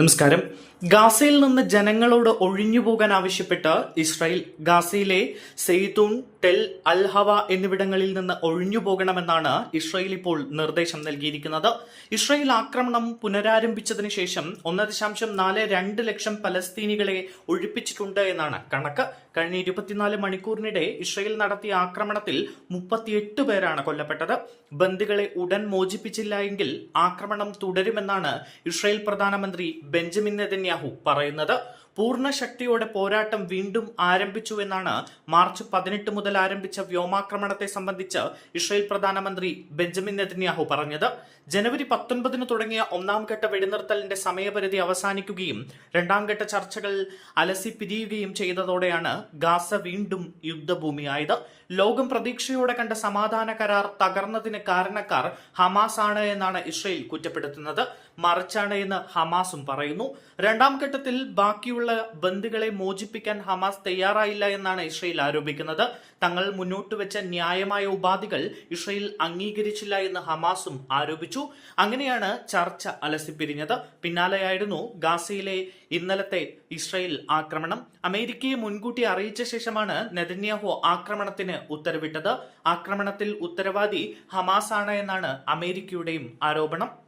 നമസ്കാരം. ഗാസയിൽ നിന്ന് ജനങ്ങളോട് ഒഴിഞ്ഞു പോകാൻ ആവശ്യപ്പെട്ട് ഇസ്രായേൽ ഗാസയിലെ സെയ്തൂൺ ടെൽ അൽഹവ എന്നിവിടങ്ങളിൽ നിന്ന് ഒഴിഞ്ഞു പോകണമെന്നാണ് ഇസ്രായേൽ ഇപ്പോൾ നിർദ്ദേശം നൽകിയിരിക്കുന്നത്. ഇസ്രായേൽ ആക്രമണം പുനരാരംഭിച്ചതിന് ശേഷം ഒന്ന് ദശാംശം നാല് രണ്ട് ലക്ഷം പലസ്തീനികളെ ഒഴിപ്പിച്ചിട്ടുണ്ട് എന്നാണ് കണക്ക്. കഴിഞ്ഞ ഇരുപത്തിനാല് മണിക്കൂറിനിടെ ഇസ്രായേൽ നടത്തിയ ആക്രമണത്തിൽ മുപ്പത്തിയെട്ട് പേരാണ് കൊല്ലപ്പെട്ടത്. ബന്ദികളെ ഉടൻ മോചിപ്പിച്ചില്ല എങ്കിൽ ആക്രമണം തുടരുമെന്നാണ് ഇസ്രായേൽ പ്രധാനമന്ത്രി ബെഞ്ചമിൻ നെതന്യാഹു പറയുന്നത് പൂർണ ശക്തിയോടെ പോരാട്ടം വീണ്ടും ആരംഭിച്ചു എന്നാണ് മാർച്ച് പതിനെട്ട് മുതൽ ആരംഭിച്ച വ്യോമാക്രമണത്തെ സംബന്ധിച്ച് ഇസ്രായേൽ പ്രധാനമന്ത്രി ബെഞ്ചമിൻ നെതന്യാഹു പറഞ്ഞത്. ജനുവരി പത്തൊൻപതിന് തുടങ്ങിയ ഒന്നാം ഘട്ട വെടിനിർത്തലിന്റെ സമയപരിധി അവസാനിക്കുകയും രണ്ടാം ഘട്ട ചർച്ചകൾ അലസി പിരിയുകയും ചെയ്തതോടെയാണ് ഗാസ വീണ്ടും യുദ്ധഭൂമിയായത്. ലോകം പ്രതീക്ഷയോടെ കണ്ട സമാധാന കരാർ തകർന്നതിന് കാരണക്കാർ ഹമാസ് ആണ് എന്നാണ് ഇസ്രയേൽ കുറ്റപ്പെടുത്തുന്നത്. മറിച്ചാണ് എന്ന് ഹമാസും പറയുന്നു. രണ്ടാം ഘട്ടത്തിൽ ബാക്കിയുള്ള ബന്ദികളെ മോചിപ്പിക്കാൻ ഹമാസ് തയ്യാറായില്ല എന്നാണ് ഇസ്രയേൽ ആരോപിക്കുന്നത്. തങ്ങൾ മുന്നോട്ട് വെച്ച ന്യായമായ ഉപാധികൾ ഇസ്രയേൽ അംഗീകരിച്ചില്ല എന്ന് ഹമാസും ആരോപിച്ചു. അങ്ങനെയാണ് ചർച്ച അലസിപ്പിരിഞ്ഞത്. പിന്നാലെയായിരുന്നു ഗാസയിലെ ഇന്നലത്തെ ഇസ്രയേൽ ആക്രമണം. അമേരിക്കയെ മുൻകൂട്ടി അറിയിച്ച ശേഷമാണ് നെതന്യാഹു ആക്രമണത്തിന് ഉത്തരവിട്ടത്. ആക്രമണത്തിൽ ഉത്തരവാദി ഹമാസ് ആണ് എന്നാണ് അമേരിക്കയുടെയും ആരോപണം.